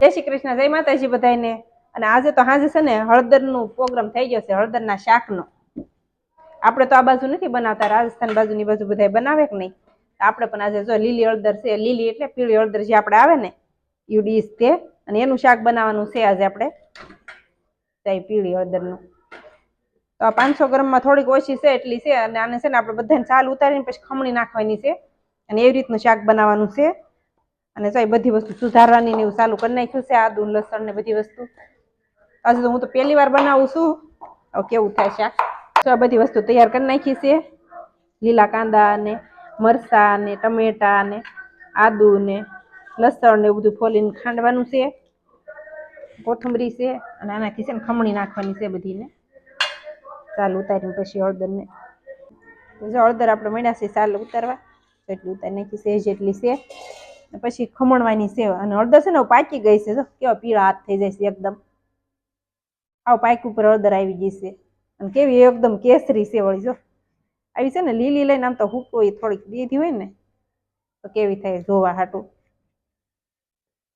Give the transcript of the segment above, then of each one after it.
જય શ્રી કૃષ્ણ, જય માતાજી બધાને અને આજે તો હાજર છે ને હળદરનું પ્રોગ્રામ થઈ ગયો છે, હળદરના શાકનો. આપણે તો આ બાજુ નથી બનાવતા, રાજસ્થાન બાજુની બાજુ બધા બનાવે કે નહીં? આપણે પણ આજે જો લીલી હળદર છે, લીલી એટલે પીળી હળદર જે આપણે આવે ને એ તે અને એનું શાક બનાવવાનું છે આજે આપણે ત્યાં પીળી હળદરનું. તો આ પાંચસો ગ્રામમાં થોડીક ઓછી છે, એટલી છે. અને આને છે ને આપણે બધાને ચાલ ઉતારીને પછી ખમણી નાખવાની છે. અને એવી રીતનું શાક બનાવવાનું છે. અને એ બધી વસ્તુ સુધારવાની ને એવું ચાલુ કરી નાખ્યું છે, આદુ, લસણ ને બધી વસ્તુ. હજુ તો હું તો પહેલી વાર બનાવું છું. હવે કેવું થાય શાક? તો આ બધી વસ્તુ તૈયાર કરી નાખી છે. લીલા કાંદા ને, મરચા ને, ટમેટા ને, આદુ ને, લસણ ને એવું બધું ફોલીને ખાંડવાનું છે. કોથમરી છે અને આનાથી છે ને ખમણી નાખવાની છે બધીને. ચાલ ઉતારીને પછી હળદરને. જો હળદર આપણે મળ્યા છે, ચાલ ઉતારવા. એટલી ઉતારી નાખી છે જેટલી છે. પછી ખમણવાની સેવા. અને હળદર છે ને પાકી ગઈ છે. જો, કેવા પીળા હાથ થઈ જાય છે એકદમ. આવ પાક ઉપર હળદર આવી ગઈ છે. અને કેવી એકદમ કેસરી સેવળી, જો. આવી છે ને, લીલી લઈને આમ તો હુકો એ થોડીક દીધી હોય ને, તો કેવી થાય જોવા હાટું.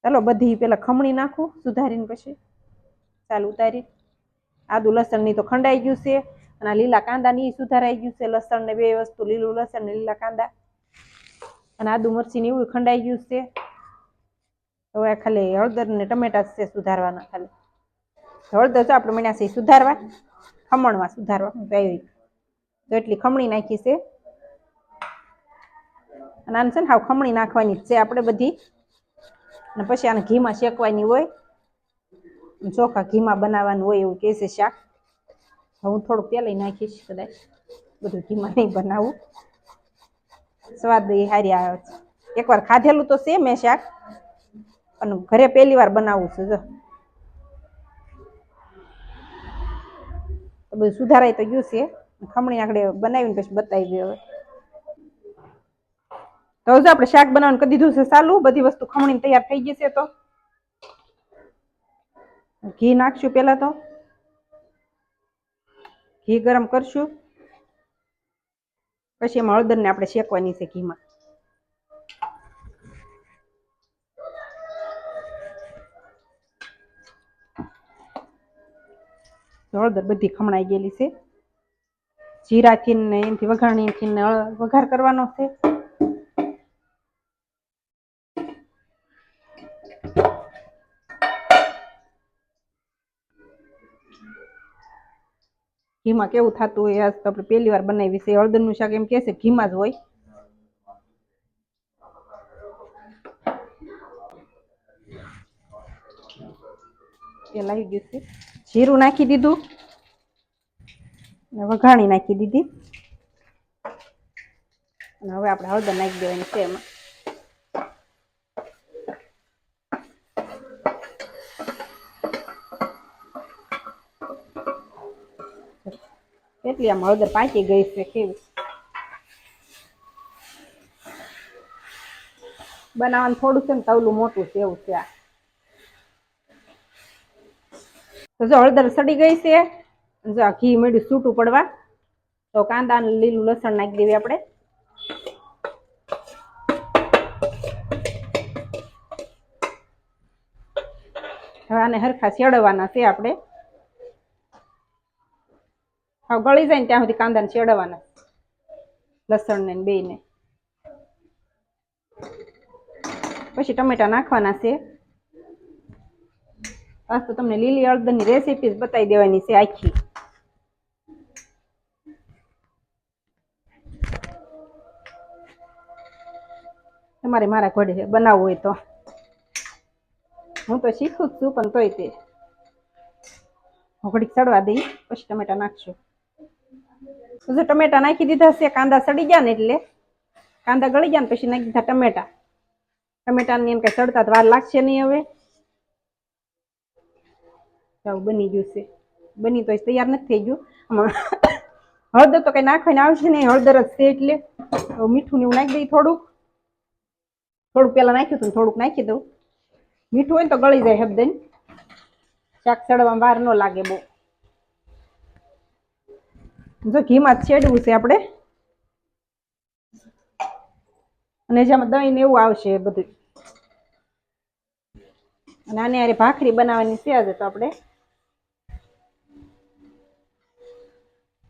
ચાલો, બધી પેલા ખમણી નાખું, સુધારીને પછી ચાલ ઉતારી. આદુ લસણની તો ખંડાઈ ગયું છે. અને લીલા કાંદાની સુધારાઈ ગયું છે લસણ ને બે વસ્તુ, લીલું લસણ ને લીલા કાંદા. અને આદુ મરચીને એવું ખંડાઈ ગયું છે. હવે ખાલી હળદર ને ટમેટા છે સુધારવાના ખાલી. હળદર તો આપણે મળ્યા છે સુધારવા, ખમણમાં સુધારવા તો તો એટલી ખમણી નાખી છે. અને આને છે ને હાવ ખમણી નાખવાની જ છે આપણે બધી. અને પછી આને ઘીમાં શેકવાની હોય. ચોખા ઘીમાં બનાવવાનું હોય એવું કહે છે શાક. હું થોડુંક તેલ નાખીશ કદાચ. બધું ઘીમાં નહીં બનાવું. સ્વાદ એ હારી આવે છે. એકવાર ખાધેલું તો છે મેં શાક, પણ ઘરે પહેલી વાર બનાવું છું, જો. બધું સુધારાય તો ગયું છે. ખમણી આગળ બનાવીને પછી બતાવી દે હવે. તો જો આપણે શાક બનાવવાનું કરી દીધું છે સાલું બધી વસ્તુ ખમણી તૈયાર થઈ ગઈ છે તો. ઘી નાખશું પેલા તો. ઘી ગરમ કરશું. પછી એમાં હળદરને આપણે શેકવાની છે ઘીમાં. હળદર બધી ખમણાઈ ગયેલી છે. જીરાથી ને એનાથી વઘારણીથી વઘાર કરવાનો છે. ઘીમાં કેવું થતું હોય આજ તો આપણે પહેલી વાર બનાવી છે. હળદરનું શાક એમ કે છે, ઘીમાં જ હોય. તેલ આવી ગયું છે. જીરું નાખી દીધું. અને વઘાણી નાખી દીધી. અને હવે આપણે હળદર નાખી દેવાની છે એમાં. એટલી આમ હળદર પાકી ગઈ છે કેવી. બનાવવાનું થોડું છે ને તવલું મોટું છે એવું છે જો હળદર સડી ગઈ છે. જો ઘી મળ્યું છૂટું પડવા. તો કાંદા ને લીલું લસણ નાખી દેવી આપણે. હવે આને હરખા શેડવાના છે આપણે. હા, ગળી જાય ને ત્યાં સુધી કાંદાને ચડવાના. લસણ ને બે ને પછી ટમેટા નાખવાના છે. આજ તો તમને લીલી હળદરની રેસીપી જ બતાવી દેવાની છે આખી. તમારે મારા ઘોડે બનાવવું હોય તો. હું તો શીખું જ છું પણ તોય તે. ઘડીક ચડવા દઈ, પછી ટમેટા નાખશું. જો ટમેટા નાખી દીધા છે, કાંદા સડી ગયા ને એટલે કાંદા ગળી ગયા ને પછી નાખી દીધા ટમેટા. ટમેટાની એમ કઈ સડતા વાર લાગશે નહીં હવે. બની ગયું છે. બની તો તૈયાર નથી થઈ ગયું. હળદર તો કઈ નાખવાની આવશે નહીં, હળદર જ છે એટલે. મીઠું ને એવું નાખી દઈ થોડુંક. થોડુંક પેલા નાખ્યું હતું થોડુંક નાખી દઉં. મીઠું હોય ને તો ગળી જાય હબદન શાક સડવામાં વાર ન લાગે બહુ. જો ઘીમાં જ છેડવું છે આપણે. અને જેમાં દહીં ને એવું આવશે બધું. અને આને આરે ભાખરી બનાવવાની છે તો આપણે.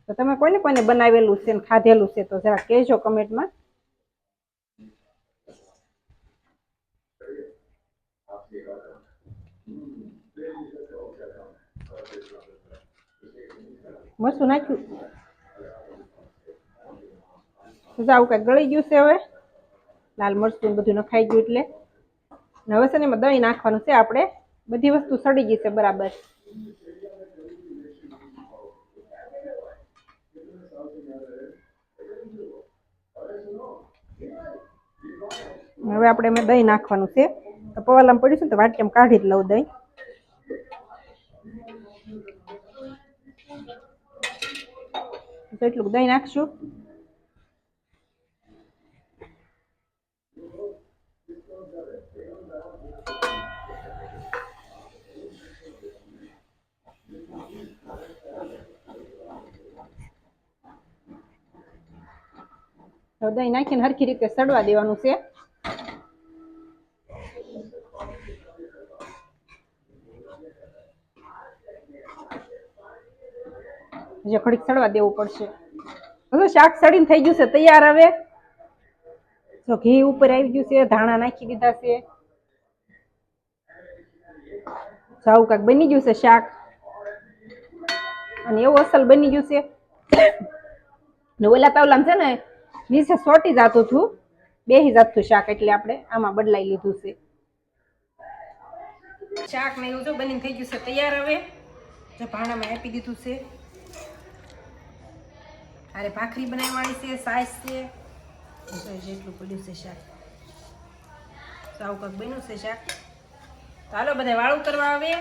તો તમે કોઈને કોઈને બનાવેલું છે ને ખાધેલું છે તો જરા કહેજો કમેન્ટમાં. મસ્ત નાખ્યું? આવું કાંઈક ગળી ગયું છે હવે. લાલ મરચું બધું નખાઈ ગયું એટલે. હવે છે ને એમાં દહીં નાખવાનું છે આપણે. બધી વસ્તુ સડી ગઈ છે બરાબર. હવે આપણે એમાં દહીં નાખવાનું છે. તો પવાલામાં પડ્યું છે ને તો વાટકામાં કાઢી જ લઉં દહીં. તો એટલું દહીં નાખશું. દહીં નાખીને હરખી રીતે સડવા દેવાનું છે. જે ઘડીક સડવા દેવું પડશે. હવે શાક સડીને થઈ ગયું છે, તૈયાર હવે? જો ઘી ઉપર આવી ગયું છે, ધાણા નાખી દીધા છે. જાવું કાંક બની ગયું છે શાક. અને એવું અસલ બની ગયું છે. ઓલા તાવલામ છે ને નીચે સોટી જાતું હતું બેહી જાતું શાક એટલે આપણે આમાં બદલાઈ લીધું છે. શાક ને એવું જો બની થઈ ગયું છે તૈયાર હવે. જો ભાણામાં આપી દીધું છે. અરે ભાખરી બનાવવાની છે સાસ છે. જેટલું પડ્યું છે શાક. સાવ કંઈક બન્યું છે શાક. ચાલો બધા વાળું કરવા આવે.